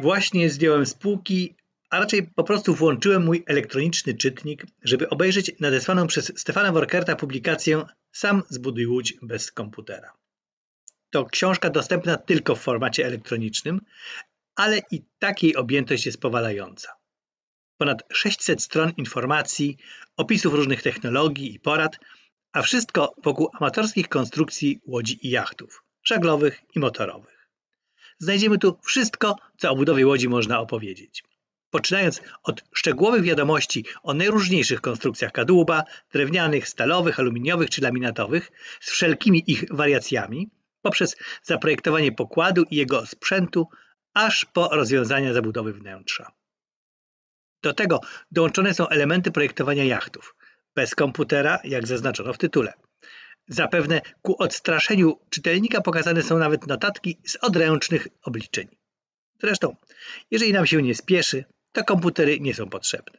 Właśnie zdjąłem z półki, a raczej po prostu włączyłem mój elektroniczny czytnik, żeby obejrzeć nadesłaną przez Stefana Workerta publikację Sam zbuduj łódź bez komputera. To książka dostępna tylko w formacie elektronicznym, ale i takiej objętość jest powalająca. Ponad 600 stron informacji, opisów różnych technologii i porad, a wszystko wokół amatorskich konstrukcji łodzi i jachtów, żaglowych i motorowych. Znajdziemy tu wszystko, co o budowie łodzi można opowiedzieć. Poczynając od szczegółowych wiadomości o najróżniejszych konstrukcjach kadłuba, drewnianych, stalowych, aluminiowych czy laminatowych, z wszelkimi ich wariacjami, poprzez zaprojektowanie pokładu i jego sprzętu, aż po rozwiązania zabudowy wnętrza. Do tego dołączone są elementy projektowania jachtów, bez komputera, jak zaznaczono w tytule. Zapewne ku odstraszeniu czytelnika pokazane są nawet notatki z odręcznych obliczeń. Zresztą, jeżeli nam się nie spieszy, to komputery nie są potrzebne.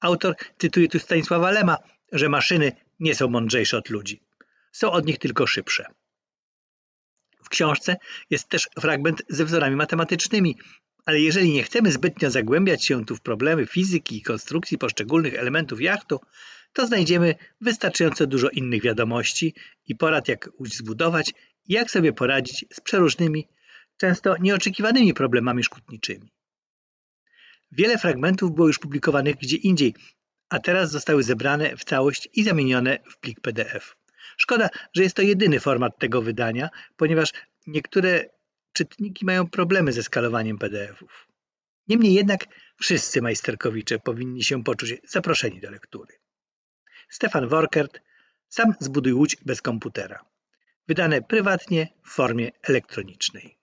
Autor cytuje tu Stanisława Lema, że maszyny nie są mądrzejsze od ludzi. Są od nich tylko szybsze. W książce jest też fragment ze wzorami matematycznymi, ale jeżeli nie chcemy zbytnio zagłębiać się tu w problemy fizyki i konstrukcji poszczególnych elementów jachtu, to znajdziemy wystarczająco dużo innych wiadomości i porad, jak zbudować i jak sobie poradzić z przeróżnymi, często nieoczekiwanymi problemami szkutniczymi. Wiele fragmentów było już publikowanych gdzie indziej, a teraz zostały zebrane w całość i zamienione w plik PDF. Szkoda, że jest to jedyny format tego wydania, ponieważ niektóre czytniki mają problemy ze skalowaniem PDF-ów. Niemniej jednak wszyscy majsterkowicze powinni się poczuć zaproszeni do lektury. Stefan Workert Sam zbuduj łódź bez komputera. Wydane prywatnie w formie elektronicznej.